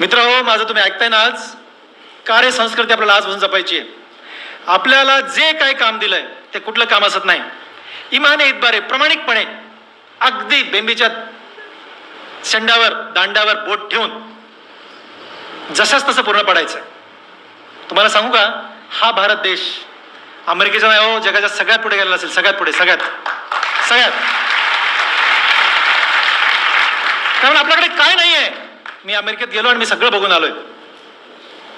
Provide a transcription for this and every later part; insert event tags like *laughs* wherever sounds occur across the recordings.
मित्र हो माझं तुम्ही ऐकताय ना आज? कार्य संस्कृती आपल्याला आजपासून जपायची आहे. आपल्याला जे काय काम दिलंय ते कुठलं काम असत नाही. इमाने इतबारे प्रामाणिकपणे अगदी बेंबीच्या शेंडावर दांड्यावर बोट ठेवून जसंच तसं पूर्ण पडायचं. तुम्हाला सांगू का? हा भारत देश अमेरिकेचा नाही हो जगाच्या सगळ्यात पुढे गेलेला असेल सगळ्यात पुढे सगळ्यात. सगळ्यात. कारण आपल्याकडे काय नाही आहे मी अमेरिकेत गेलो आणि मी सगळं बघून आलोय.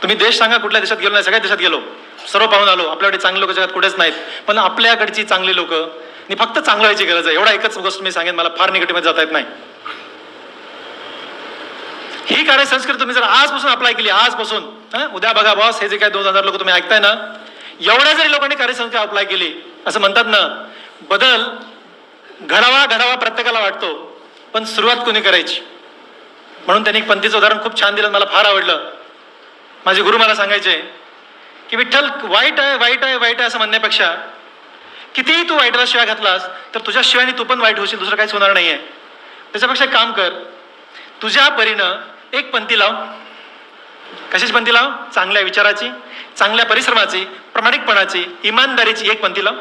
तुम्ही देश सांगा कुठल्या देशात गेलो नाही सगळ्या देशात गेलो. सर्व पाहून आलो. आपल्याकडे चांगले लोक जगात कुठेच नाहीत. पण आपल्याकडची चांगली लोक मी फक्त चांगलं व्हायची गरज आहे. एवढा एकच गोष्ट मी सांगेन मला फार निगेटिव्हमध्ये जाता येत नाही. ही कार्य संस्कृती तुम्ही जर आजपासून अप्लाय केली आजपासून उद्या बघा बॉस हे जे काय दोन हजार लोक तुम्ही ऐकताय ना एवढ्या जरी लोकांनी कार्यसंस्कृती अप्लाय केली असं म्हणतात ना बदल घडावा घडावा प्रत्येकाला वाटतो पण सुरुवात कोणी करायची? म्हणून त्यांनी एक पंथीचं उदाहरण खूप छान दिलं मला फार आवडलं. माझे गुरु मला सांगायचे की विठ्ठल वाईट आहे वाईट आहे वाईट आहे असं म्हणण्यापेक्षा कितीही तू वाईटला शिवाय घातलास तर तुझ्या शिवायने तू पण वाईट होशील दुसरं काहीच होणार नाही आहे त्याच्यापेक्षा एक काम कर तुझ्या परीनं एक पंथी लाव. कशीच पंथी लाव? चांगल्या विचाराची चांगल्या परिश्रमाची प्रामाणिकपणाची इमानदारीची एक पंथी लाव.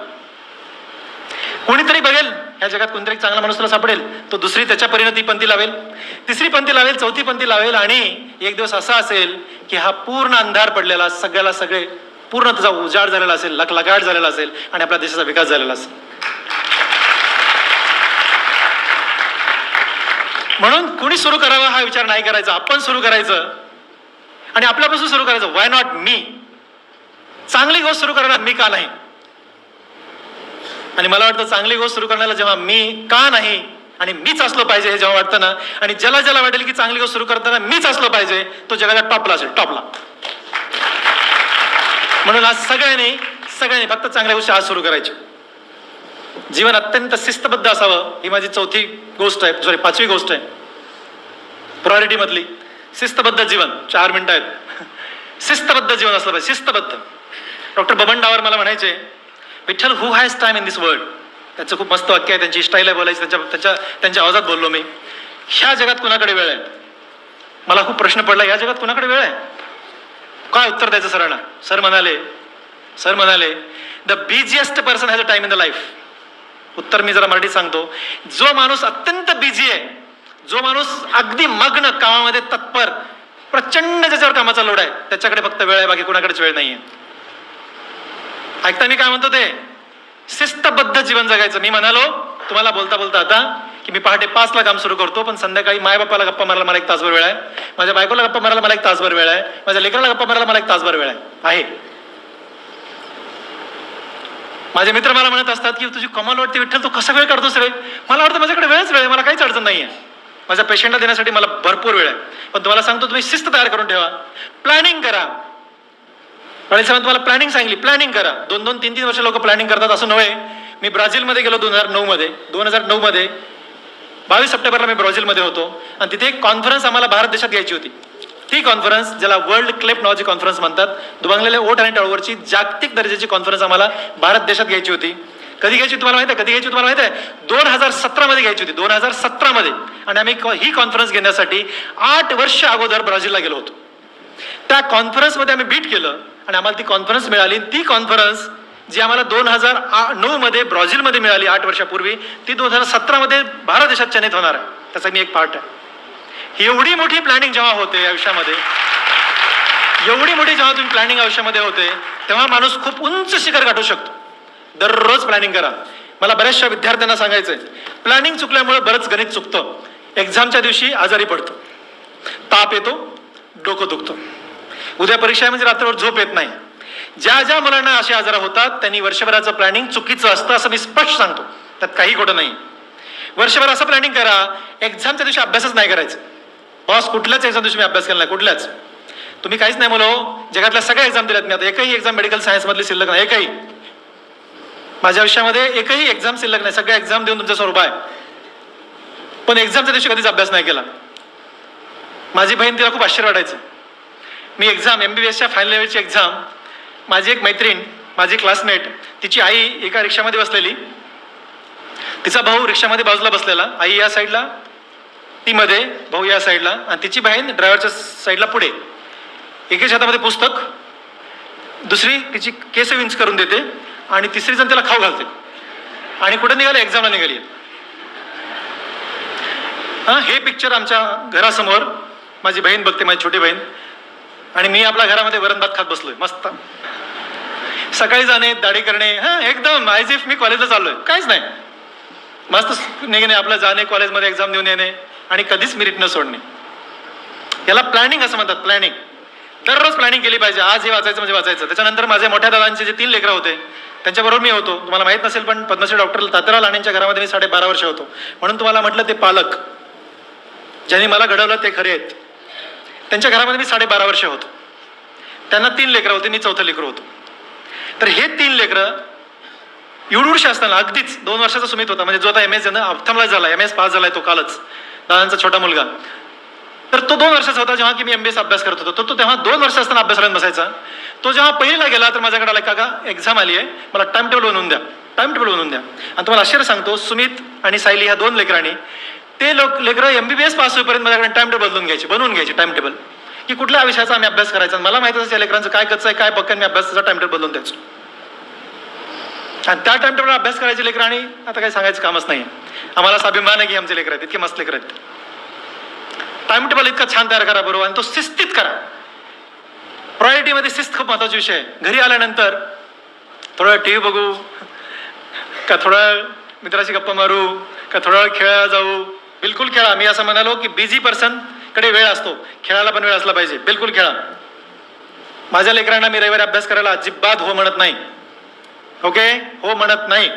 कोणीतरी बघेल ह्या जगात कोणतरी एक चांगला माणूस तुला सापडेल तो दुसरी त्याच्या परीनं ती पंथी लावेल तिसरी पंथी लावेल चौथी पंथी लावेल आणि एक दिवस असा असेल की हा पूर्ण अंधार पडलेला सगळ्याला सगळे पूर्ण त्याचा उजाड झालेला असेल लखलगाट झालेला असेल आणि आपल्या देशाचा विकास झालेला असेल. म्हणून कुणी सुरू करावा हा विचार नाही करायचा आपण सुरू करायचं. आणि आपल्यापासून सुरू करायचं वाय नॉट मी चांगली गोष्ट सुरू करणार मी का नाही? आणि मला वाटतं चांगली गोष्ट सुरू करण्याला जेव्हा मी का नाही आणि मीच असलो पाहिजे हे जेव्हा वाटतं ना आणि ज्याला ज्याला वाटेल की चांगली गोष्ट सुरू करताना मीच असलो पाहिजे तो जगाच्या टॉपला असेल टॉपला म्हणून आज सगळ्यांनी सगळ्यांनी फक्त चांगल्या गोष्टी आज सुरू करायच्या जीवन अत्यंत शिस्तबद्ध असावं ही माझी चौथी गोष्ट आहे सॉरी पाचवी गोष्ट आहे. प्रायोरिटी मधली शिस्तबद्ध जीवन चार मिनिटं आहेत. *laughs* शिस्तबद्ध जीवन असलं पाहिजे शिस्तबद्ध. डॉक्टर बबन डावर मला म्हणायचे Vitthal who has time in this world त्याचं खूप मस्त वाक्य आहे त्यांची स्टाईल आहे बोलायची त्यांच्या त्याच्या त्यांच्या आवाजात बोललो मी. ह्या जगात कुणाकडे वेळ आहे? मला खूप प्रश्न पडला या जगात कुणाकडे वेळ आहे? काय उत्तर द्यायचं सरांना? सर म्हणाले सर म्हणाले the busiest person has a time in the life उत्तर मी जरा मराठीत सांगतो. जो माणूस अत्यंत बिझी आहे जो माणूस अगदी मग्न कामामध्ये तत्पर प्रचंड ज्याच्यावर कामाचा लोड आहे त्याच्याकडे फक्त वेळ आहे बाकी कुणाकडेच वेळ नाही आहे ऐकता मी काय म्हणतो ते? शिस्तबद्ध जीवन जगायचं. मी म्हणालो तुम्हाला बोलता बोलता आता की मी पहाटे पाचला काम सुरू करतो पण संध्याकाळी माय बापाला गप्पा मारायला मला एक तासभर वेळ आहे. माझ्या बायकोला गप्पा मारायला मला एक तासभर वेळ आहे. माझ्या लेकराला गप्पा मारायला मला एक तासभर वेळ आहे. आहे. माझे मित्र मला म्हणत असतात की तुझी कमाल वाटते विठ्ठल तू कसा वेळ काढतोस रे? मला वाटतं माझ्याकडे वेळच वेळ आहे मला काहीच अडचण नाही आहे माझ्या पेशंटला देण्यासाठी मला भरपूर वेळ आहे. पण तुम्हाला सांगतो तुम्ही शिस्त तयार करून ठेवा. प्लॅनिंग करा. आणि साहेब तुम्हाला प्लॅनिंग सांगितली प्लॅनिंग करा. दोन दोन तीन तीन वर्ष लोक प्लॅनिंग करतात असं नव्हे. मी ब्राझीलमध्ये गेलो दोन हजार नऊ मध्ये दोन हजार नऊ मध्ये बावीस सप्टेंबरला मी ब्राझीलमध्ये होतो. आणि तिथे एक कॉन्फरन्स आम्हाला भारत देशात घ्यायची होती. ती कॉन्फरन्स ज्याला वर्ल्ड क्लेप नावाची कॉन्फरन्स म्हणतात दुभांगलेल्या ओट आणि टळवरची जागतिक दर्जाची कॉन्फरन्स आम्हाला भारत देशात घ्यायची होती. कधी घ्यायची तुम्हाला माहिती आहे? कधी घ्यायची तुम्हाला माहिती आहे? दोन हजार सतरामध्ये घ्यायची होती. दोन हजार सतरामध्ये. आणि आम्ही ही कॉन्फरन्स घेण्यासाठी आठ वर्ष अगोदर ब्राझीलला गेलो होतो. त्या कॉन्फरन्समध्ये आम्ही बीट केलं. आणि आम्हाला ती कॉन्फरन्स मिळाली. ती कॉन्फरन्स जी आम्हाला दोन हजार आ नऊमध्ये ब्राझीलमध्ये मिळाली आठ वर्षापूर्वी ती दोन हजार सतरामध्ये भारत देशात चेन्नईत होणार आहे. त्याचा मी एक पार्ट आहे. एवढी मोठी प्लॅनिंग जेव्हा होते आयुष्यामध्ये एवढी मोठी जेव्हा तुम्ही प्लॅनिंग आयुष्यामध्ये होते तेव्हा माणूस खूप उंच शिखर गाठू शकतो. दररोज प्लॅनिंग करा. मला बऱ्याचशा विद्यार्थ्यांना सांगायचं आहे प्लॅनिंग चुकल्यामुळे बरंच गणित चुकतं. एक्झामच्या दिवशी आजारी पडतो. ताप येतो डोकं दुखतं. उद्या परीक्षा आहे म्हणजे रात्रभर झोप येत नाही. ज्या ज्या मुलांना असे आजार होतात त्यांनी वर्षभराचं प्लॅनिंग चुकीचं असतं असं मी स्पष्ट सांगतो. त्यात काही खोटं नाही. वर्षभर असं प्लॅनिंग करा एक्झामच्या दिवशी अभ्यासच नाही करायचं. बॉस कुठल्याच एक्झाम दिवशी मी अभ्यास केला नाही कुठल्याच. तुम्ही काहीच नाही बोलो हो. जगातल्या सगळ्या एक्झाम दिल्यात मी आता. एकही एक्झाम मेडिकल सायन्समधली शिल्लक नाही एकही. माझ्या आयुष्यामध्ये एकही एक्झाम शिल्लक नाही. सगळ्या एक्झाम देऊन तुमच्या स्वरूप आहे. पण एक्झामच्या दिवशी कधीच अभ्यास नाही केला. माझी बहीण तिला खूप आश्चर्य वाटायचं. मी एक्झाम एम बी बी एसच्या फायनल इयरची एक्झाम माझी एक मैत्रीण माझी क्लासमेट तिची आई एका रिक्षामध्ये बसलेली. तिचा भाऊ रिक्षामध्ये बाजूला बसलेला. आई या साईडला ती मध्ये भाऊ या साईडला आणि तिची बहीण ड्रायव्हरच्या साईडला पुढे. एकेच हातामध्ये पुस्तक. दुसरी तिची केस विंच करून देते आणि तिसरी जण त्याला खाऊ घालते. आणि कुठे निघाले? एक्झामला निघाली. हां हे पिक्चर आमच्या घरासमोर. माझी बहीण बघते माझी छोटी बहीण. आणि मी आपल्या घरामध्ये वरण भात खात बसलोय मस्त. सकाळी जाणे दाढी करणे हां एकदम आयज इफ मी कॉलेजला चाललोय. काहीच नाही. मस्त निघणे आपलं जाणे कॉलेजमध्ये एक्झाम देऊन येणे आणि कधीच मिरिट न सोडणे. याला प्लॅनिंग असं म्हणतात प्लॅनिंग दररोज प्लॅनिंग केली पाहिजे. आज हे वाचायचं म्हणजे वाचायचं. त्याच्यानंतर माझे मोठ्या दादांचे जे तीन लेकरं होते त्यांच्याबरोबर मी होतो. तुम्हाला माहीत नसेल पण पद्मश्री डॉक्टर तात्याराव लाणेंच्या घरामध्ये मी साडेबारा वर्ष होतो. म्हणून तुम्हाला म्हटलं ते पालक. ज्यांनी मला घडवलं ते खरे आहेत. त्यांच्या घरामध्ये मी साडेबारा वर्ष होतो. त्यांना तीन लेकरं होते मी चौथं लेकरं होतो. तर हे तीन लेकरं एवढूरशे असताना अगदीच दोन वर्षाचा सुमित होता. म्हणजे जो आता एम एस अथमला झाला एम एस पास झालाय तो कालच. दादांचा छोटा मुलगा. तर तो दोन वर्षाचा होता जेव्हा की मी एमबीएस अभ्यास करत होतो. तर तो तेव्हा दोन वर्ष असताना अभ्यासाला बसायचा. तो जेव्हा पहिलीला गेला तर माझ्याकडे आला काका एक्झाम आली आहे मला टाइम टेबल बनवून द्या. टाइम टेबल बनवून द्या. आणि तुम्हाला आश्चर्य सांगतो सुमित आणि सायली ह्या दोन लेकरांनी ते लोक लेकरं एमबीबीएस पास होईपर्यंत माझ्याकडे टाइम टेबल बदलून घ्यायचे बनवून घ्यायचे टाइम टेबल की कुठल्या विषयाचा आम्ही अभ्यास करायचा? मला माहीत असेल लेकरांचं काय कच्चं आहे काय पक्कन मी अभ्यासाचा टाइम टेबल बदलून द्यायचो. आणि त्या टाइम टेबल अभ्यास करायचे लेकरं आणि आता काही सांगायचं कामच नाही आम्हाला असा अभिमान आहे की आमचे लेकर आहेत इतके मस्त लेकर आहेत. टाइम टेबल इतका छान तयार करा बरोबर आणि तो शिस्तीत करा. प्रायोरिटीमध्ये शिस्त खूप महत्त्वाचा विषय आहे. घरी आल्यानंतर थोडा वेळ टी व्ही बघू का थोडा वेळ मित्राशी गप्पा मारू का थोडा वेळ खेळायला जाऊ बिलकुल खेळा. मी असं म्हणालो की बिझी पर्सनकडे वेळ असतो. खेळायला पण वेळ असला पाहिजे. बिलकुल खेळा. माझ्या लेकरांना मी रविवारी अभ्यास करायला अजिबात हो म्हणत नाही. ओके? हो म्हणत नाही.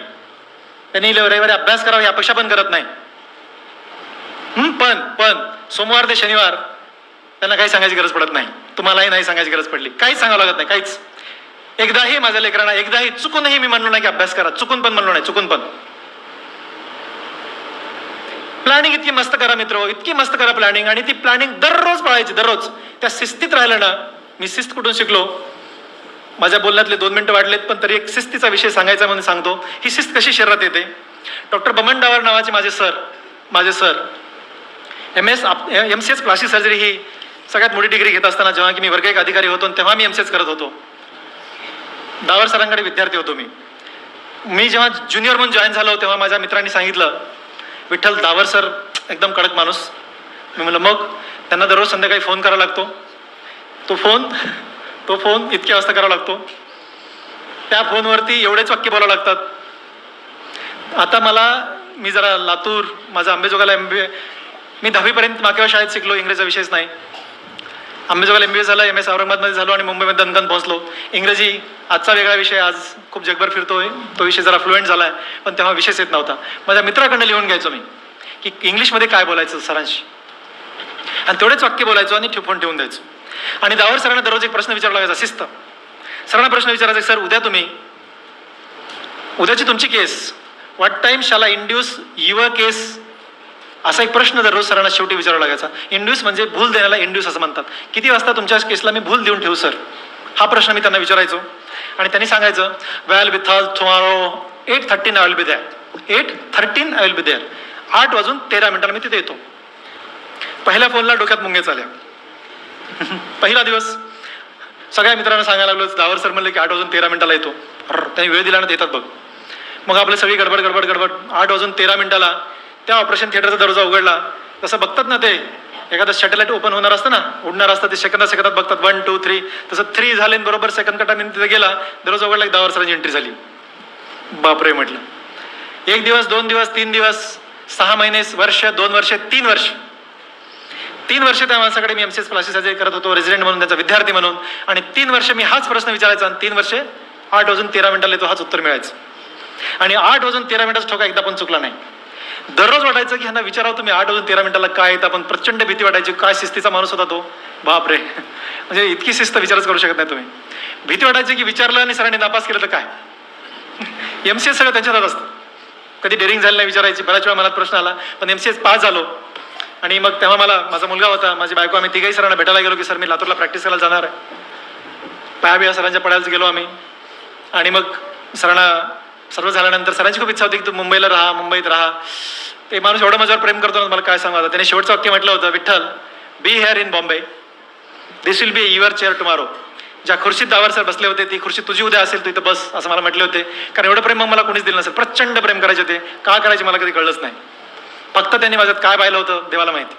त्यांनी रविवारी अभ्यास करावा ही अपेक्षा पण करत नाही. पण पण सोमवार ते शनिवार त्यांना काही सांगायची गरज पडत नाही. तुम्हालाही नाही सांगायची गरज पडली. काहीच सांगावं लागत नाही. काहीच. एकदाही माझ्या लेकरांना एकदाही चुकूनही मी म्हणलो नाही की अभ्यास करा. चुकून पण म्हणलो नाही. चुकून पण. प्लॅनिंग इतकी मस्त करा मित्र इतकी मस्त करा प्लॅनिंग आणि ती प्लॅनिंग दररोज पाळायची दररोज. त्या शिस्तीत राहिलं ना मी शिस्त कुठून शिकलो? माझ्या बोलण्यातले दोन मिनिटं वाढलेत पण तरी एक शिस्तीचा विषय सांगायचा म्हणून सांगतो. ही शिस्त कशी शरीरात येते? डॉक्टर बमन डावर नावाचे माझे सर माझे sir M S M C S plastic surgery ही सगळ्यात मोठी डिग्री घेत असताना जेव्हा की मी वर्ग एक अधिकारी होतो आणि तेव्हा मी एम सी एस करत होतो. डावर सरांकडे विद्यार्थी होतो मी. मी जेव्हा ज्युनियर म्हणून जॉईन झालो तेव्हा माझ्या मित्रांनी सांगितलं विठ्ठल दावर सर एकदम कडक माणूस. मी म्हणलं मग? त्यांना दररोज संध्याकाळी फोन करावा लागतो. तो फोन तो फोन इतक्या वाजता करावा लागतो. त्या फोनवरती एवढेच वाक्य बोलावं लागतात. आता मला मी जरा लातूर माझा आंबेजोगाला एम बी मी दहावीपर्यंत मागच्या शाळेत शिकलो इंग्रजीचा विषयच नाही. आंबेजोगाला एम बी ए झाला एम एस औरंगाबादमध्ये झालो आणि मुंबईमध्ये दणकन पोहोचलो. इंग्रजी आजचा वेगळा विषय आज खूप जगभर फिरतोय. तो विषय जरा फ्लुएंट झाला आहे पण तेव्हा विषयच येत नव्हता. माझ्या मित्राकडनं लिहून घ्यायचो मी की इंग्लिशमध्ये काय बोलायचं सरांशी? आणि तेवढेच वाक्य बोलायचो आणि ठेवून ठेवून द्यायचो. आणि दावर सरांना दररोज एक प्रश्न विचारला लागायचा शिस्त सरांना प्रश्न विचारायचा सर उद्या तुम्ही उद्याची तुमची case what time shall induce your case असा एक प्रश्न दररोज सरांना शेवटी विचारावा लागायचा. इंड्यूस म्हणजे भूल देण्याला इंड्यूस असं म्हणतात. किती वाजता तुमच्या केसला मी भूल देऊन ठेवू सर? हा प्रश्न मी त्यांना विचारायचो. आणि त्यांनी सांगायचं well Vitthal tomorrow eight thirteen I will be there eight thirteen I will be there आठ वाजून तेरा मिनिटाला मी तिथे येतो. पहिल्या फोनला डोक्यात मुंगे आल्या *laughs* पहिला दिवस. सगळ्या मित्रांना सांगायला लागलो दावर सर म्हणले की आठ वाजून तेरा मिनिटाला येतो. त्यांनी वेळ दिला ना देतात बघ. मग आपली सगळी गडबड गडबड गडबड. आठ वाजून तेरा मिनिटाला त्या ऑपरेशन थिएटरचा दरवाजा उघडला. तसं बघतात ना ते. एखादं सॅटेलाईट ओपन होणार असतं ना उडणार असतं ते सेकंदा सेकंदात बघतात. वन टू थ्री तसं थ्री झाले बरोबर सेकंद कटाने मी तिथे गेला दरवाजा उघडला एक दहा वर्षाची एंट्री झाली. बापरे म्हटलं. एक दिवस दोन दिवस तीन दिवस सहा महिने वर्ष दोन वर्ष तीन वर्ष. तीन वर्ष त्या माणसाकडे मी एम एस क्लासेस करत होतो रेझिडेंट म्हणून त्याचा विद्यार्थी म्हणून. आणि तीन वर्ष मी हाच प्रश्न विचारायचा आणि तीन वर्ष आठ वाजून तेरा मिनिटाला येतो हाच उत्तर मिळायचं. आणि आठ वाजून तेरा मिनिटाचा ठोका एकदा पण चुकला नाही. दररोज वाटायचं की ह्यांना विचारावं तुम्ही आठ वाजून तेरा मिनिटाला काय येतं? आपण प्रचंड भीती वाटायची. काय शिस्तीचा माणूस होता तो? बापरे. म्हणजे इतकी शिस्त विचारच करू शकत नाही तुम्ही. भीती वाटायची की विचारलं आणि सरांनी नापास केलं तर काय? एम सी एस सगळं त्यांच्या हातात असतं. कधी डेअरिंग झाली नाही विचारायची. बऱ्याच वेळा मनात प्रश्न आला पण एम सी एस पास झालो. आणि मग तेव्हा मला माझा मुलगा होता माझी बायको आम्ही तिघही सरांना भेटायला गेलो की सर मी लातूरला प्रॅक्टिस करायला जाणार आहे. पायाबिया सरांच्या पडायला गेलो आम्ही. आणि मग सरांना सर्व झाल्यानंतर सरांची खूप इच्छा होती की तू मुंबईला राहा मुंबईत राहा. ते माणूस एवढं माझ्यावर प्रेम करतो ना मला काय सांगा त्याने शेवटचं वाक्य म्हटलं होतं Vitthal be here in Bombay this will be your chair tomorrow ज्या खुर्शीत दावर सर बसले होते ती खुर्शी तुझी उद्या असेल तू इथं बस असं मला म्हटले होते. कारण एवढं प्रेम मग मला कोणीच दिलं नसेल. प्रचंड प्रेम करायचे होते. का करायचे मला कधी कळलंच नाही. फक्त त्यांनी माझ्यात काय पाहिलं होतं देवाला माहिती.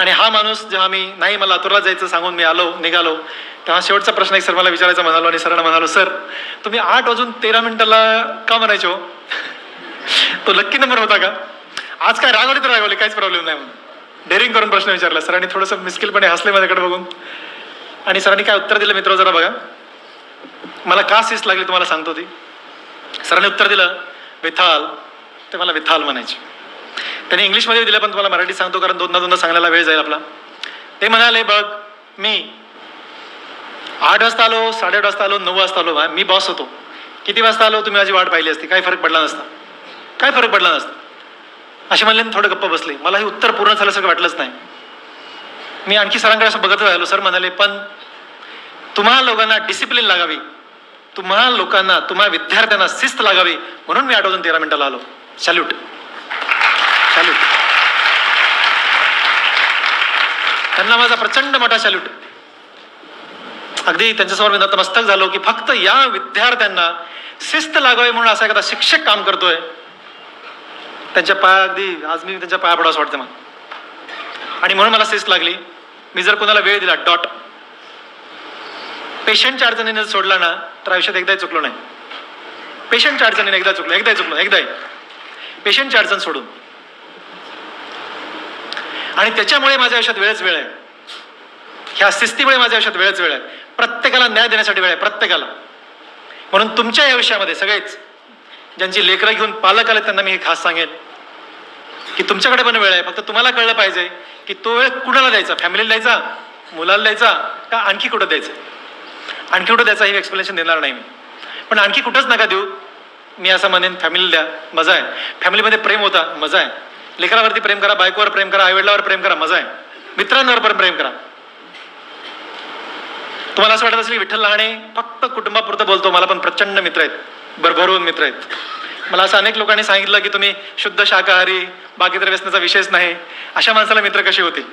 आणि हा माणूस जेव्हा मी नाही मला लातूरला जायचं सांगून मी आलो निघालो तेव्हा शेवटचा प्रश्न एक सर मला विचारायचा म्हणालो आणि सरांना म्हणालो सर तुम्ही आठ वाजून तेरा मिनिटाला का म्हणायचो हो? *laughs* तो लक्की नंबर होता का? आज काय रागवली तर रागवली काहीच प्रॉब्लेम नाही म्हणून. डेअरिंग करून प्रश्न विचारला. सरांनी थोडंसं मिस्किलपणे हसले माझ्याकडे बघून. आणि सरांनी काय उत्तर दिलं मित्र जरा बघा. मला का सीस लागली तुम्हाला सांगतो ती. सरांनी उत्तर दिलं विथाल. ते मला विथाल म्हणायचे. त्यांनी इंग्लिशमध्ये दिलं पण तुम्हाला मराठी सांगतो कारण दोनदा दोनदा सांगायला वेळ जाईल आपला. ते म्हणाले बघ मी आठ वाजता आलो साडेआठ वाजता आलो नऊ वाजता आलो. मी बॉस होतो. किती वाजता आलो? तुम्ही माझी वाट पाहिली असती. काही फरक पडला नसता. काय फरक पडला नसता. असे म्हणले थोडं गप्प बसले. मला हे उत्तर पूर्ण झाल्यासारखं वाटलंच नाही. मी आणखी सरांकडे असं बघत राहिलो. सर म्हणाले पण तुम्हा लोकांना डिसिप्लिन लागावी. तुम्हा लोकांना तुम्हा विद्यार्थ्यांना शिस्त लागावी. म्हणून मी आठवजून तेरा मिनिटाला आलो. सॅल्यूट सॅल्यूट त्यांना माझा प्रचंड मोठा सॅल्यूट अगदी त्यांच्यासमोर मी नतमस्तक झालो की फक्त या विद्यार्थ्यांना शिस्त लागावी म्हणून असा एखादा शिक्षक काम करतोय. त्यांच्या पाया अगदी आज मी त्यांच्या पाया पडावं असं वाटतं आणि म्हणून मला शिस्त लागली. मी जर कोणाला वेळ दिला डॉट पेशंटच्या अडचणीने जर सोडला ना तर आयुष्यात एकदाही चुकलो नाही. पेशंटच्या अडचणीने एकदा चुकलो एकदाही चुकलो एकदाही. पेशंटची अडचण सोडून. आणि त्याच्यामुळे माझ्या आयुष्यात वेळच वेळ आहे. ह्या शिस्तीमुळे माझ्या आयुष्यात वेळच वेळ आहे. प्रत्येकाला न्याय देण्यासाठी वेळ आहे प्रत्येकाला. म्हणून तुमच्या आयुष्यामध्ये सगळेच ज्यांची लेकरं घेऊन पालक आले त्यांना मी हे खास सांगेन की तुमच्याकडे पण वेळ आहे. फक्त तुम्हाला कळलं पाहिजे की तो वेळ कुणाला द्यायचा? फॅमिलीला द्यायचा? मुलाला द्यायचा? का आणखी कुठं द्यायचा? आणखी कुठं द्यायचा हे एक्सप्लेनेशन देणार नाही मी. पण आणखी कुठंच नका देऊ. मी असं म्हणेन फॅमिलीला द्या मजा आहे. फॅमिलीमध्ये प्रेम होता मजा आहे. लेकरावरती प्रेम करा बायकोवर प्रेम करा आईवडिलावर प्रेम करा मजा आहे. मित्रांवर पण प्रेम करा. तुम्हाला असं वाटत असेल विठ्ठल लहाणे फक्त कुटुंबापुरतं बोलतो मला पण प्रचंड मित्र आहेत भरभरून मित्र आहेत. मला असं अनेक लोकांनी सांगितलं की तुम्ही शुद्ध शाकाहारी बाकी तर व्यसनाचा विषयच नाही. अशा माणसाला मित्र कसे होतील?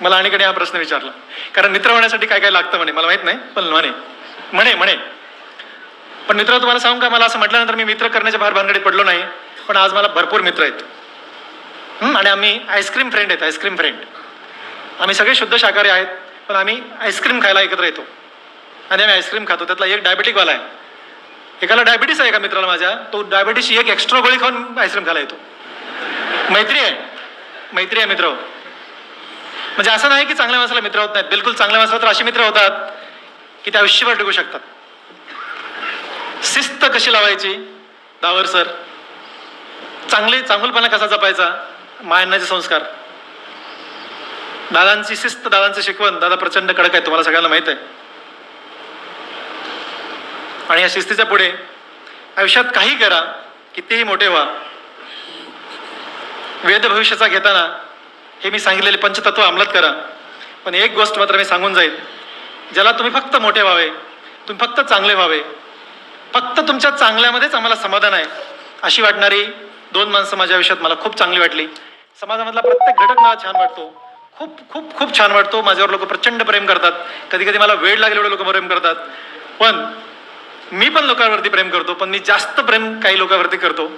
मला आणिकडे हा प्रश्न विचारला. कारण मित्र होण्यासाठी काय काय लागतं म्हणे? मला माहीत नाही पण म्हणे. म्हणे म्हणे. पण मित्र तुम्हाला सांगू का? मला असं म्हटल्यानंतर मी मित्र करण्याच्या बाहेर भानगडीत पडलो नाही पण आज मला भरपूर मित्र आहेत. आणि आम्ही आईस्क्रीम फ्रेंड आहेत आईस्क्रीम फ्रेंड आम्ही सगळे शुद्ध शाकाहारी आहेत. पण आम्ही आईस्क्रीम खायला एकत्र येतो. आणि आम्ही आईस्क्रीम खातो. त्यातला एक डायबेटिकवाला आहे. एकाला डायबिटीस आहे एका मित्राला माझ्या? तो डायबिटीसची एक एक्स्ट्रा गोळी खाऊन आईस्क्रीम खायला येतो. मैत्री आहे. मैत्री आहे मित्र. म्हणजे असं नाही की चांगल्या माणसाला मित्र होत नाहीत. बिलकुल चांगल्या माणसाला तर असे मित्र होतात की ते आयुष्यभर टिकू शकतात. शिस्त कशी लावायची? दावर सर. चांगले चांगुलपणा कसा जपायचा? मायन्नाचे संस्कार. दादांची शिस्त दादांचं शिकवण. दादा प्रचंड कडक आहे तुम्हाला सगळ्यांना माहीत आहे. आणि या शिस्तीच्या पुढे आयुष्यात काही करा कितीही मोठे व्हा. वेद भविष्याचा घेताना हे मी सांगितलेले पंचतत्व अंमलात करा. पण एक गोष्ट मात्र मी सांगून जाईल ज्याला तुम्ही फक्त मोठे व्हावे तुम्ही फक्त चांगले व्हावे फक्त तुमच्या चांगल्यामध्येच आम्हाला समाधान आहे अशी वाटणारी दोन माणसं माझ्या आयुष्यात मला खूप चांगली वाटली. समाजामधला प्रत्येक घटक मला छान वाटतो. खूप खूप खूप छान वाटतो. माझ्यावर लोक प्रचंड प्रेम करतात. कधी कधी मला वेळ लागेल एवढे लोक प्रेम करतात. पण मी पण लोकांवरती प्रेम करतो पण मी जास्त प्रेम काही लोकांवरती करतो.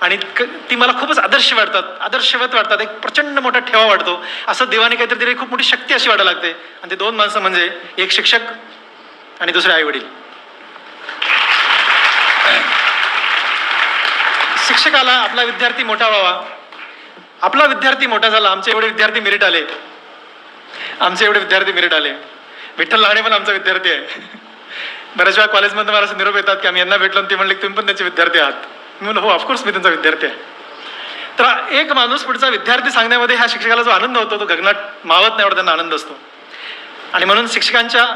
आणि क- ती मला खूपच आदर्श वाटतात. आदर्शवत वाटतात. एक प्रचंड मोठा ठेवा वाटतो. असं देवाने काहीतरी तरी खूप मोठी शक्ती अशी वाटायला लागते. आणि ते दोन माणसं म्हणजे एक शिक्षक आणि दुसरे आई वडील शिक्षकाला आपला विद्यार्थी मोठा व्हावा. आपला विद्यार्थी मोठा झाला आमचे एवढे विद्यार्थी मेरिट आले. आमचे एवढे विद्यार्थी मेरिट आले. विठ्ठल लाडे पण आमचा विद्यार्थी आहे. बऱ्याच वेळा कॉलेजमध्ये मला असं निरोप येतात की आम्ही यांना भेटलो ते म्हणले तुम्ही पण त्यांचे विद्यार्थी आहात. मी म्हणलं हो ऑफकोर्स मी त्यांचा विद्यार्थी आहे. तर एक माणूस पुढचा विद्यार्थी सांगण्यामध्ये ह्या शिक्षकाला जो आनंद होतो तो गगनात मावत नाही एवढा त्यांना आनंद असतो. आणि म्हणून शिक्षकांच्या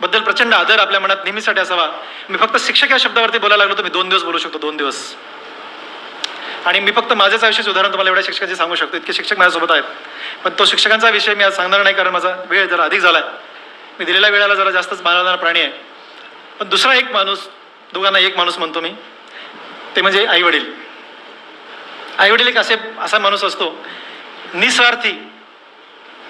बद्दल प्रचंड आदर आपल्या मनात नेहमीसाठी असावा. मी फक्त शिक्षक या शब्दावरती बोलायला लागलो तर मी दोन दिवस बोलू शकतो दोन दिवस. आणि मी फक्त माझ्याच आयुष्याचे उदाहरण तुम्हाला एवढ्या शिक्षकाचे सांगू शकतो. इतके शिक्षक माझ्यासोबत आहेत. पण तो शिक्षकांचा विषय मी आज सांगणार नाही कारण माझा वेळ जरा अधिक झाला आहे मी दिलेल्या वेळेला जरा जास्तच मानणारा प्राणी आहे. पण दुसरा एक माणूस दोघांना एक माणूस म्हणतो मी. ते म्हणजे आईवडील. आईवडील एक असे असा माणूस असतो. निस्वार्थी.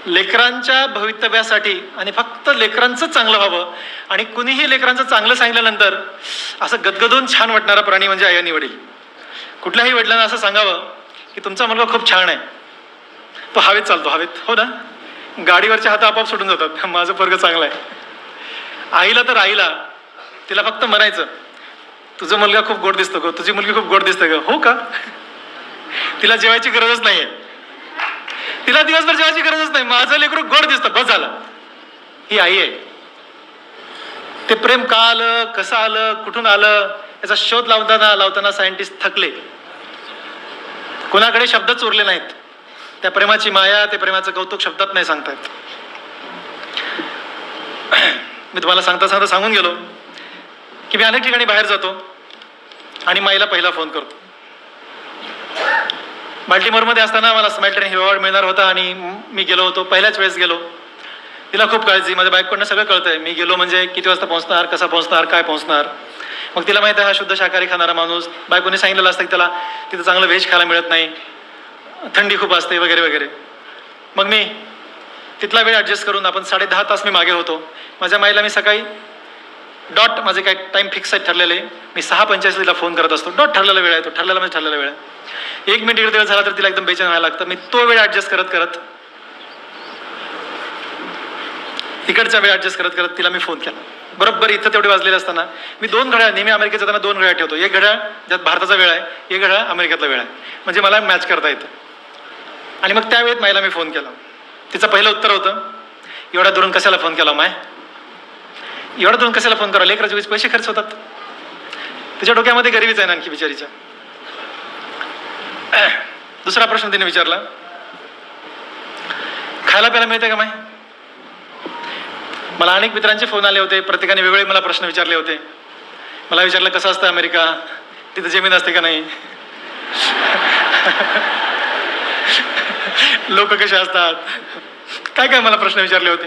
लेकरांच्या भवितव्यासाठी आणि फक्त लेकरांचं चांगलं व्हावं आणि कुणीही लेकरांचं चांगलं सांगितल्यानंतर असं गदगदून छान वाटणारा प्राणी म्हणजे आई आणि वडील. कुठल्याही वडिलांना असं सांगावं की तुमचा मुलगा खूप छान आहे. तो हवेत चालतो हवेत. हो ना? गाडीवरच्या हात आपोआप सुटून जातात. *laughs* माझं वर्ग चांगलं आहे. आईला तर आईला. तिला फक्त म्हणायचं तुझा मुलगा खूप गोड दिसतो ग. तुझी मुलगी खूप गोड दिसते ग. हो का? *laughs* तिला जेवायची गरजच नाहीये. तिला दिवसभर जेवायची गरजच नाही. माझं लेकरू गोड दिसतं. बस झालं. ही आई आहे. ते प्रेम का आलं? कसं आलं? कुठून आलं? याचा शोध लावताना लावताना सायंटिस्ट थकले. कुणाकडे शब्दच उरले नाहीत. त्या प्रेमाची माया ते प्रेमाचं कौतुक शब्दात नाही सांगतायत. मी तुम्हाला सांगता सांगता सांगून गेलो की मी अनेक ठिकाणी बाहेर जातो आणि माईला पहिला फोन करतो. बाल्टीमोरमध्ये असताना मला स्माईल ट्रेन हिवा मिळणार होता आणि मी गेलो होतो पहिल्याच वेळेस गेलो. तिला खूप काळजी माझ्या बाईककडनं सगळं कळतंय. मी गेलो म्हणजे किती वाजता पोहोचणार कसा पोहोचणार काय पोहोचणार. मग तिला माहिती आहे हा शुद्ध शाकाहारी खाणारा माणूस. बायकोने सांगितलेलं असतं की त्याला तिथं चांगलं व्हेज खायला मिळत नाही. थंडी खूप असते वगैरे वगैरे. मग मी तिथला वेळ ॲडजस्ट करून आपण साडे दहा तास मी मागे होतो. माझ्या माईला मी सकाळी डॉट माझे काही टाईम फिक्स आहेत ठरलेले. मी सहा पंच्याऐंशी तिला फोन करत असतो. डॉट ठरलेला वेळ आहे तो. ठरलेला म्हणजे ठरलेला वेळ आहे. एक मिनिट दीड वेळ झाला तर तिला एकदम बेचैन व्हायला लागतं. मी तो वेळ ॲडजस्ट करत करत इकडचा वेळ ॲडजस्ट करत करत तिला मी फोन केला. बरोबर इथं तेवढे वाजलेले असताना. मी दोन घड्याळ नेहमी अमेरिकेत जाताना दोन घड्याळ ठेवतो. एक घड्याळ ज्यात भारताचा वेळ आहे एक घड्याळ अमेरिकेतला वेळ आहे. म्हणजे मला मॅच करता येतं. आणि मग त्यावेळेत माईला मी फोन केला. तिचं पहिलं उत्तर होतं एवढ्या दुरून कशाला फोन केला माय? एवढ्या दुरून कशाला फोन करा लेकराचे वीस पैसे खर्च होतात. तिच्या डोक्यामध्ये गरिबीच आहे ना आणखी बिचारीच्या. *clears throat* दुसरा प्रश्न तिने विचारला. खायला प्यायला मिळते का माय? मला अनेक मित्रांचे फोन आले होते. प्रत्येकाने वेगवेगळे मला प्रश्न विचारले होते. मला विचारलं कसं असतं अमेरिका? तिथं जमीन असते का नाही? लोक कसे असतात? काय काय मला प्रश्न विचारले होते.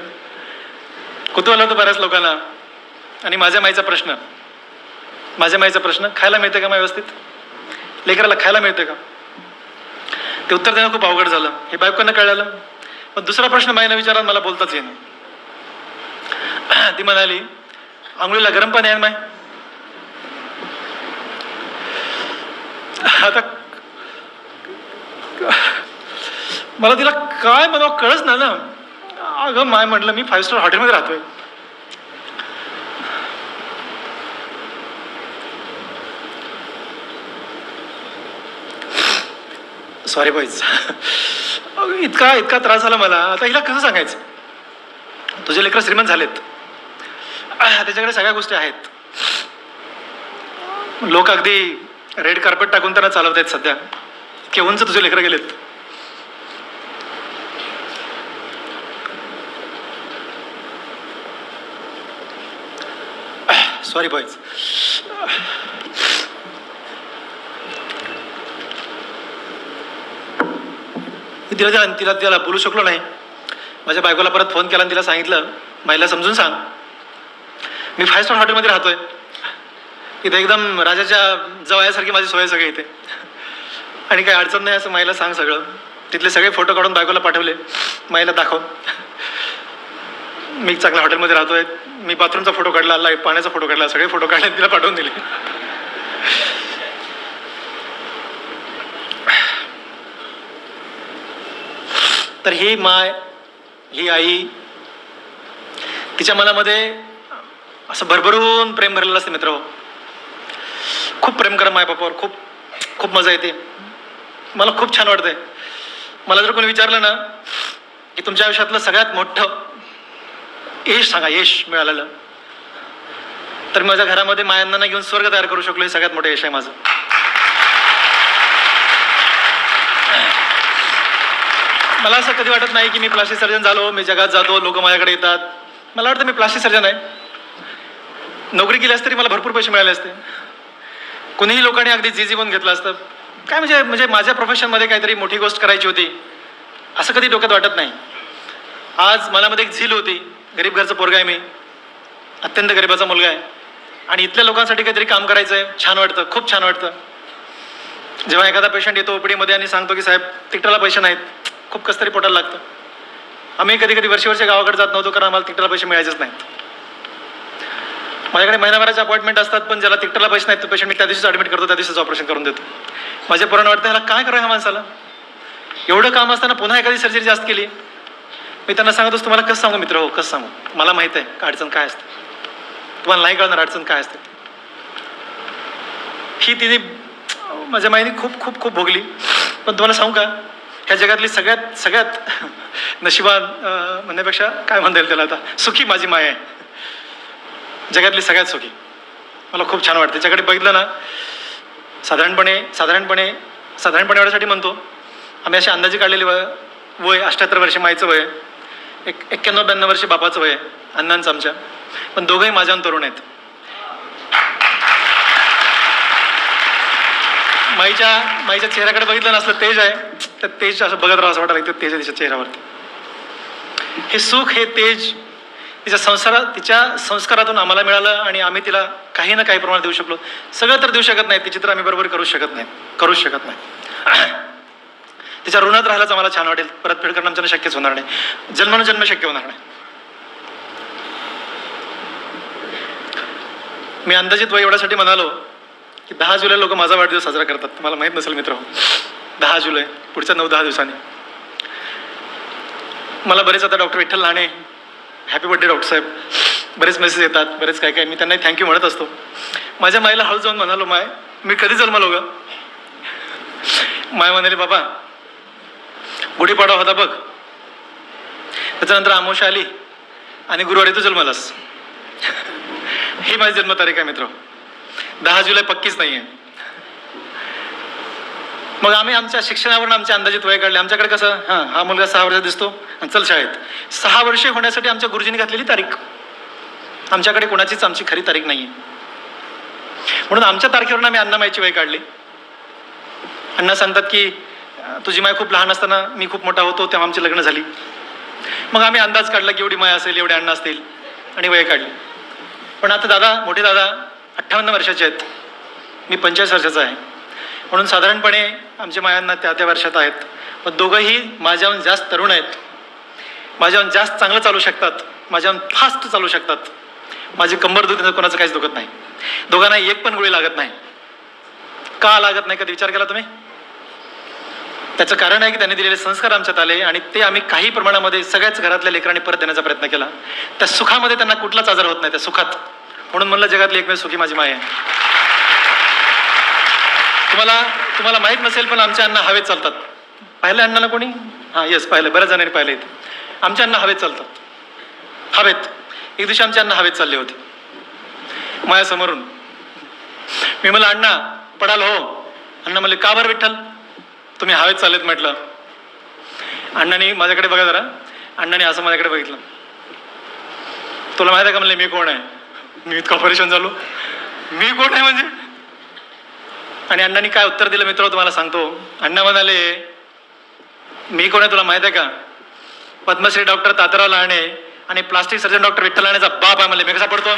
कुतूहल होतं बऱ्याच लोकांना. आणि माझ्या माईचा प्रश्न. माझ्या माईचा प्रश्न खायला मिळतं का मा व्यवस्थित? लेकराला खायला मिळतं का? ते उत्तर देणं खूप अवघड झालं. हे बायकोंना कळलं. पण दुसरा प्रश्न माईनं विचारा मला बोलताच येईना. *coughs* ती म्हणाली आंघोळीला गरम पाणी आहे ना माय आता मला तिला काय म्हणावं कळच ना ना. अगं माय म्हटलं मी फाईव्ह स्टार हॉटेलमध्ये राहतोय. *coughs* सॉरी बाईज *laughs* इतका इतका त्रास झाला मला. आता हिला कसं सांगायचं? तुझे लेकर श्रीमंत झालेत. *coughs* त्याच्याकडे सगळ्या गोष्टी आहेत. लोक अगदी रेड कार्पेट टाकून त्यांना चालवत आहेत सध्या. इतके उंच तुझे लेकरं गेलेत. सॉरी बॉईज तिला तिला तिला बोलू शकलो नाही. माझ्या बायकोला परत फोन केला आणि तिला सांगितलं. महिला समजून सांग. मी फाय स्टार हॉटेलमध्ये राहतोय. इथे एकदम राजाच्या जवळसारखी माझी सोय सगळी इथे. आणि काही अडचण नाही असं माईला सांग सगळं. तिथले सगळे फोटो काढून बायकोला पाठवले. माईला दाखव. मी चांगल्या हॉटेलमध्ये राहतोय. मी बाथरूमचा फोटो काढला लाइट पाण्याचा फोटो काढला सगळे फोटो काढले तिला पाठवून दिले. तर ही माय ही आई तिच्या मनामध्ये असं भरभरून प्रेम भरलेलं असते मित्र. खूप प्रेम करा माय बापावर खूप खूप मजा येते. मला खूप छान वाटतंय. मला जर कोणी विचारलं ना की तुमच्या आयुष्यातलं सगळ्यात मोठं यश सांगा यश मिळालेलं. तर माझ्या घरामध्ये मायांना घेऊन स्वर्ग तयार करू शकलो हे सगळ्यात मोठं यश आहे माझं. मला असं कधी वाटत नाही की मी प्लास्टिक सर्जन झालो मी जगात जातो लोक माझ्याकडे येतात. मला वाटतं मी प्लास्टिक सर्जन आहे. नोकरी केली असती तरी मला भरपूर पैसे मिळाले असते. कुणीही लोकांनी अगदी जी जीवन घेतलं असतं. काय म्हणजे म्हणजे माझ्या प्रोफेशनमध्ये काहीतरी मोठी गोष्ट करायची होती. असं कधी डोक्यात वाटत नाही. आज मनामध्ये एक झील होती. गरीब घरचं पोरगा आहे मी. अत्यंत गरिबाचा मुलगा आहे. आणि इथल्या लोकांसाठी काहीतरी काम करायचं आहे छान वाटतं. खूप छान वाटतं. जेव्हा एखादा पेशंट येतो ओपीडीमध्ये आणि सांगतो की साहेब तिकटाला पैसे नाहीत. खूप कसं तरी पोटाला लागतं. आम्ही कधी कधी वर्षी वर्ष गावाकडे जात नव्हतो कारण आम्हाला तिकटाला पैसे मिळायचेच नाहीत. माझ्याकडे महिनाभराचे अपॉइंटमेंट असतात पण ज्याला तिकटाला पैसे नाहीत तो पेशंट मी त्या दिवशीच ॲडमिट करतो त्या दिवशीच ऑपरेशन करून देतो. माझ्या पुरण वाटतं ह्याला काय करा ह्या माणसाला? एवढं काम असताना पुन्हा एखादी सर्जरी जास्त केली. मी त्यांना सांगत असतो तुम्हाला कसं सांगू मित्र? हो कसं सांगू? मला माहीत आहे का अडचण काय असते? तुम्हाला नाही कळणार अडचण काय असते. ही तिने माझ्या माईने खूप खूप खूप भोगली. पण तुम्हाला सांगू का ह्या जगातली सगळ्यात सगळ्यात *laughs* नशिबान म्हणण्यापेक्षा काय म्हणता येईल त्याला आता? सुखी माझी माय आहे. जगातली सगळ्यात सुखी. मला खूप छान वाटतं त्याच्याकडे बघितलं ना साधारणपणे साधारणपणे साधारणपणे एवढ्यासाठी म्हणतो आम्ही असे अंदाजे काढलेली वय वय अठ्याहत्तर वर्ष माईचं वय एक एक्क्याण्णव ब्याण्णव वर्ष बापाचं वय अण्णांचं आमच्या. पण दोघंही माझ्याहून तरुण आहेत. माईच्या माईच्या चेहऱ्याकडे बघितलं नसलं तेज आहे तर तेज असं बघत राहा असं वाटायला लागतं तेज आहे तिच्या चेहऱ्यावरती. हे सुख हे तेज तिच्या संसारात तिच्या संस्कारातून आम्हाला मिळालं आणि आम्ही तिला काही ना काही प्रमाणात देऊ शकलो. सगळं तर देऊ शकत नाही तिची तर आम्ही बरोबर करू शकत नाही करू शकत नाही. *clears throat* तिच्या ऋणात राहायलाच आम्हाला छान वाटेल. परतफेड करणं आमच्या शक्यच होणार नाही. जन्मानुजन्म शक्य होणार नाही. मी अंदाजित वय एवढ्यासाठी म्हणालो की दहा जुलै लोक माझा वाढदिवस साजरा करतात. तुम्हाला माहीत नसेल मित्र. दहा जुलै पुढच्या नऊ दहा दिवसांनी. मला बरेच आता doctor Vitthal Lane happy birthday doctor साहेब. बरेच मेसेज येतात बरेच काय काय. मी त्यांना थँक्यू म्हणत असतो. माझ्या माईला हळू जाऊन म्हणालो माय मी कधी जन्मलो ग? माय म्हणाले बाबा गुढीपाडा होता बघ. त्याच्यानंतर आमोशा आली आणि गुरुवारी तू जन्मलास. ही माझी जन्मतारीख आहे मित्र. दहा जुलै पक्कीच नाही आहे मग आम्ही आमच्या शिक्षणावरून आमच्या अंदाजित वय काढले. आमच्याकडे कसं? हां हा मुलगा सहा वर्षात दिसतो. चल शाळेत. सहा वर्षे होण्यासाठी आमच्या गुरुजींनी घातलेली तारीख. आमच्याकडे कोणाचीच आमची खरी तारीख नाही आहे म्हणून आमच्या तारखेवरून आम्ही अण्णामाईची वय काढली. अण्णा सांगतात की तुझी माय खूप लहान असताना मी खूप मोठा होतो तेव्हा आमची लग्न झाली. मग आम्ही अंदाज काढला की एवढी माय असेल एवढे अण्णा असतील आणि वय काढली. पण आता दादा मोठे दादा अठ्ठावन्न वर्षाचे आहेत. मी पंचेचाळीस वर्षाचा आहे. म्हणून साधारणपणे आमच्या मायांना त्या त्या वर्षात आहेत. पण दोघंही माझ्याहून जास्त तरुण आहेत. माझ्याहून जास्त चांगलं चालू शकतात. माझ्याहून फास्ट चालू शकतात. माझी कंबर दुखत कोणाचं काहीच दुखत नाही. दोघांना एक पण गोळी लागत नाही. का लागत नाही कधी विचार केला तुम्ही? त्याचं कारण आहे की त्यांनी दिलेले संस्कार आमच्यात आले आणि ते आम्ही काही प्रमाणामध्ये सगळ्याच घरातल्या लेकरांनी परत देण्याचा प्रयत्न केला. त्या सुखामध्ये त्यांना कुठलाच आजार होत नाही त्या सुखात. म्हणून म्हणलं जगातली एकमेव सुखी माझी माय आहे. तुम्हाला तुम्हाला माहीत नसेल पण आमच्या अण्णा हवेत चालतात. पाहिलं अण्णाला कोणी? हां येस पाहिलं बऱ्याच जणांनी पाहिलं इथे. आमच्या अण्णा हवेत चालतात. हवेत. एक दिवशी आमच्या अण्णा हवेत चालले होते. माझ्यासमोरून मी म्हणलं अण्णा पडाल हो. अण्णा म्हणले का बरं विठ्ठल? तुम्ही हवेत चाललेत म्हटलं. अण्णाने माझ्याकडे बघा जरा. अण्णाने असं माझ्याकडे बघितलं. तुला माहिती आहे का? म्हणले मी कोण आहे? मी इतकं ऑपरेशन झालो. मी कोण आहे म्हणजे? आणि अण्णांनी काय उत्तर दिलं मित्र तुम्हाला सांगतो. अण्णा म्हणाले मी कोण आहे तुला माहीत आहे का? पद्मश्री डॉक्टर तातराव लाणे आणि प्लास्टिक सर्जन डॉक्टर विठ्ठल लाणेचा बाप आहे मला मी कसा पडतो?